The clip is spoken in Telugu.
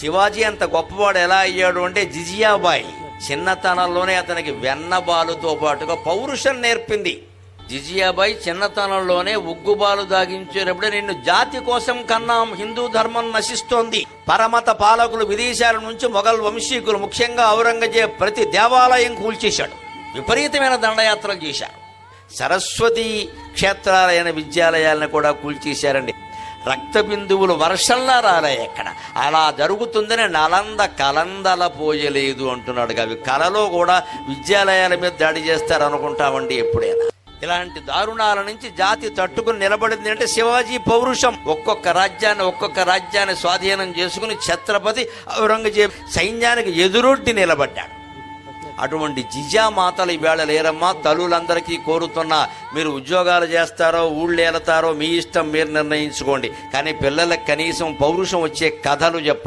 శివాజీ అంత గొప్పవాడు ఎలా అయ్యాడు అంటే జిజియాబాయి. చిన్నతనంలోనే అతనికి వెన్నబాలుతో పాటుగా పౌరుషం నేర్పింది. జిజియాబాయి చిన్నతనంలోనే ఉగ్గుబాలు దాగించేటప్పుడే నిన్ను జాతి కోసం కన్నాం హిందూ ధర్మం నశిస్తోంది. పరమత పాలకులు విదేశాల నుంచి మొఘల్ వంశీకులు ముఖ్యంగా ఔరంగజేబ్ ప్రతి దేవాలయం కూల్చేశాడు. విపరీతమైన దండయాత్రలు చేశారు. సరస్వతి క్షేత్రాలైన విద్యాలయాలను కూడా కూల్చేశారండి. రక్త బిందువులు వర్షంలా రాలే ఎక్కడ? అలా జరుగుతుందని నలంద కలందల పోయలేదు అంటున్నాడు కవి. కలలో కూడా విద్యాలయాల మీద దాడి చేస్తారు అనుకుంటామండి ఎప్పుడైనా. ఇలాంటి దారుణాల నుంచి జాతి తట్టుకుని నిలబడింది అంటే శివాజీ పౌరుషం. ఒక్కొక్క రాజ్యాన్ని ఒక్కొక్క రాజ్యాన్ని స్వాధీనం చేసుకుని ఛత్రపతి ఔరంగజేబ్ సైన్యానికి ఎదురొడ్డి నిలబడ్డాడు. అటువంటి జిజామాతలు ఈవేళ లేరమ్మా. తల్లులందరికీ కోరుతున్నా మీరు ఉద్యోగాలు చేస్తారో ఊళ్ళు ఏలతారో మీ ఇష్టం మీరు నిర్ణయించుకోండి. కానీ పిల్లలకు కనీసం పౌరుషం వచ్చే కథలు చెప్పండి.